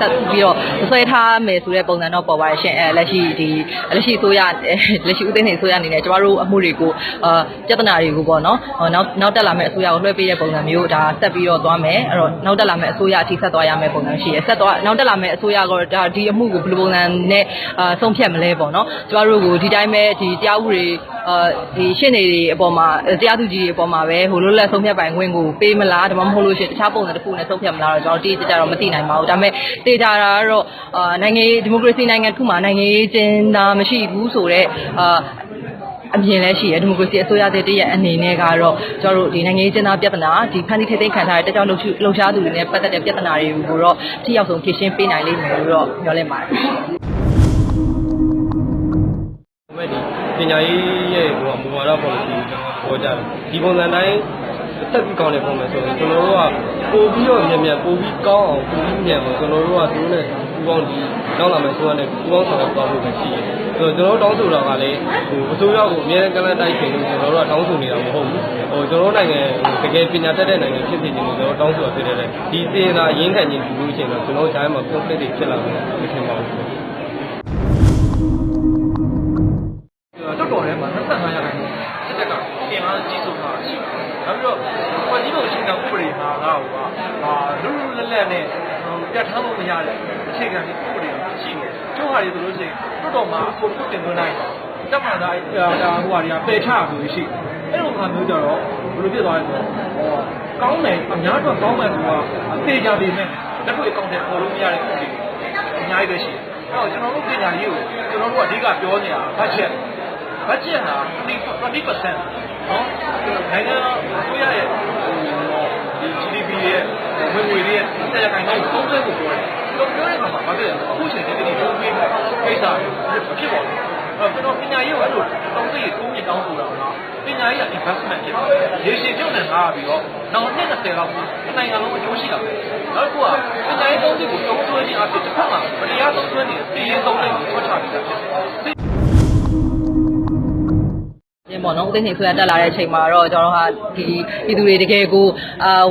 ဆက်ပြီးတော့ဆွဲထားမယ်ဆိုတဲ့ပုံစံတော့ပေါ်ပါရှင်အဲလက်ရှိဒီလက်ရှိဆိုရလက်ရှိဦးသိန်းနေဆိုရအနေနဲ့ကျမတို့အမှုတွေကိုအာပြဿနာတွေကိုပေါ့နော်နောက်နောက်တက်လာမယ့်အစိုးရကိုလွှဲပေးတဲ့ပုံစံမျိုးဒါဆက်ပြီးတော့သွားမယ်အဲ့တော့နောက်တက်လာမယ့်အစိုးရအထိဆက်သွားရမယ့်ပုံစံရှိရဆက်သွားနောက်တက်လာမယ့်အစိုးရကဒါဒီအမှုကိုဘယ်လိုပုံစံနဲ့အာဆုံးဖြတ်မလဲပေါ့နော်ကျမတို့ကိုဒီတိုင်းပဲဒီတရားဥပဒေအာဒီရှင်းနေတွေအပေါ်မှာတရားသူကြီးတွေအပေါ်မှာပဲဟိုလိုလက်ဆုံးဖြတ်ပိုင်ခွင့်ကိုပေးမလားဒါမှမဟုတ်လို့ရှိရင်တခြားပုံစံတစ်ခုနဲ့ဆုံးဖြတ်မလားတော့ကျွန်တော်တိကျကျတော့မသိနိုင်ပါဘူးဒါပေမဲ့တေချာတာကတော့အာနိုင်ငံရေးဒီမိုကရေစီနိုင်ငံတစ်ခုမှာနိုင်ငံရေးကျင်းသားမရှိဘူးဆိုတော့အာအမြင်လည်းရှိရဒီမိုကရေစီအစိုးရတဲ့တရဲ့အနေနဲ့ကတော့ကျွန်တော်တို့ဒီနိုင်ငံရေးကျင်းသားပြဿနာဒီဖန်တီးထိသိမ်းခံထားတဲ့တကြောင်လှုပ်ရှားလှုပ်ရှားသူတွေနဲ့ပတ်သက်တဲ့ပြဿနာတွေကိုတော့ထိရောက်ဆုံးဖြေရှင်းပေးနိုင်လိမ့်မယ်လို့တော့ပြောလဲပါတယ်မဲ့ဒီပညာရေးရဲ့ဟိုမူဝါဒ policy ကိုပြောကြတယ်ဒီပုံစံတိုင်း ဆက်ပြီးကောင်းတဲ့ပုံစံဆိုရင်ကျွန်တော်တို့ကပို့ပြီးတော့မြန်မြန်ပို့ပြီးကောင်းအောင်ပို့ပြီးမြန်အောင်ကျွန်တော်တို့ကသူတို့နဲ့ပူးပေါင်းဒီနောက်လာမယ့်ဆိုရတဲ့ပူးပေါင်းဆောင်ရွက်သွားဖို့ပဲရှိတယ်ဆိုတော့ကျွန်တော်တို့တောင်းဆိုတာကလည်းဟိုအစိုးရကိုအများကြီးကလန့်တိုက်ခင်လို့ကျွန်တော်တို့ကတောင်းဆိုနေတာမဟုတ်ဘူးဟိုကျွန်တော်တို့နိုင်ငံတကယ်ပညာတတ်တဲ့နိုင်ငံဖြစ်စေချင်လို့ကျွန်တော်တောင်းဆိုတာဖြစ်တဲ့ဒီစေနာအရင်ခံခြင်းပြုလို့ရှိရင်တော့ကျွန်တော်တို့ဂျိုင်းမှာ conflict တွေဖြစ်လာမယ်မထင်ပါဘူး မှာကဟိုကဟာလူလူလက်လက်နဲ့ပြတ်ထမ်းလို့မရတဲ့အခြေခံဥပဒေရှိတယ်။ကျိုးဟာတွေဆိုလို့ရှိရင်တော်တော်မှာပုံထုတ်တင်သွင်းနိုင်တယ်။တက်မှန်တာဒါဟိုဟာတွေကပယ်ချလို့ရှိတယ်။အဲ့လိုခါမျိုးကြတော့ဘယ်လိုဖြစ်သွားလဲဆိုတော့ဟောကောင်းတယ်အများတော့ကောင်းမယ်ဆိုတာအသေးကြပေမဲ့လက်တွေ့အကောင့်တွေပေါ်လို့မရတဲ့ဥပဒေအများကြီးပဲရှိတယ်။အဲ့တော့ကျွန်တော်တို့ပညာရေးကိုကျွန်တော်တို့အဓိကပြောနေတာဘတ်ဂျက်ဘတ်ဂျက်ဟာ20%နော်နိုင်ငံကိုရရဲ့ဒီ GDP ရဲ့ဝင်ငွေတွေရဲ့ဆက်ရခိုင်တော့သုံးဆကိုပြောတယ်။တော့ပြောတဲ့အခါမှာဘာဖြစ်လဲအခုချိန်ဒီနေ့သုံးပေးကိစ္စဖြစ်ပေါ်တယ်။အဲ့တော့ပညာရေးကိုအဲ့လိုတောင်းသိရသုံးပြတောင်းဆိုတာကပညာရေးက investment ဖြစ်တယ်။ရေရှည်ပြုတ်နေလာပြီးတော့နောက်နှစ်20လောက်မှာနိုင်ငံလုံးအကျိုးရှိတာပဲ။နောက်တစ်ခုကပညာရေးသုံးသိကိုတုံးသွင်းခြင်းအဖြစ်တစ်ခါမှမတရားသုံးသွင်းနေတဲ့ပြည်ရေးသုံးသိကိုထွက်ချပြီးတာဖြစ်တယ်။ကျင်းပေါ့နော်ဦးသိန်းနေဆွဲတက်လာတဲ့အချိန်မှာတော့ကျွန်တော်ဟာဒီပြည်သူတွေတကယ်ကိုအာ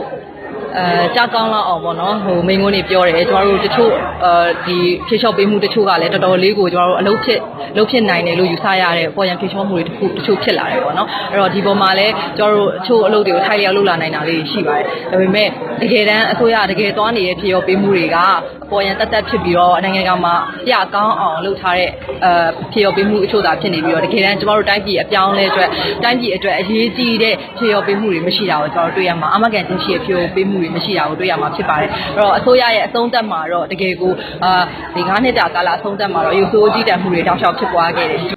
အဲကြောက်ကောင်းလောက်အောင်ပေါ့နော်ဟိုမိန်းကုန်းတွေပြောတယ်ကျွန်တော်တို့တချို့အဲဒီဖြေလျှော့ပေးမှုတချို့ကလည်းတော်တော်လေးကိုကျွန်တော်တို့အလုပ်ဖြစ်လုပ်ဖြစ်နိုင်တယ်လို့ယူဆရတဲ့ပေါ်ရန်ဖြေလျှော့မှုတွေတခုတချို့ဖြစ်လာတယ်ပေါ့နော်အဲ့တော့ဒီပေါ်မှာလည်းကျွန်တော်တို့အချို့အလုပ်တွေကိုထိုက်လျောက်လုပ်လာနိုင်တာလေးရှိပါတယ်ဒါပေမဲ့တကယ်တမ်းအစိုးရတကယ်သွားနေတဲ့ဖြေလျှော့ပေးမှုတွေကအပေါ်ရန်တက်တက်ဖြစ်ပြီးတော့နိုင်ငံကောင်မှာပြကောင်းအောင်လုပ်ထားတဲ့အဲဖြေလျှော့ပေးမှုအချို့သာဖြစ်နေပြီးတော့တကယ်တမ်းကျွန်တော်တို့တိုင်းပြည်အပြောင်းလဲအတွက်တိုင်းပြည်အတွက်အရေးကြီးတဲ့ဖြေလျှော့ပေးမှုတွေမရှိတာကိုကျွန်တော်တို့တွေ့ရမှာအမကန်ချင်းရှိတဲ့ဖြေလျှော့ပေးမှုတွေမရှိတာကိုတွေ့ရမှာဖြစ်ပါတယ်အဲ့တော့အစိုးရရဲ့အဆုံးသတ်မှာတော့တကယ်ကိုအာဒီ9နှစ်တာကာလအဆုံးသတ်မှာတော့ယူဆိုးကြီးတန်မှုတွေတောက်လျှောက်ဖြစ်ပွားခဲ့တယ်ဒီ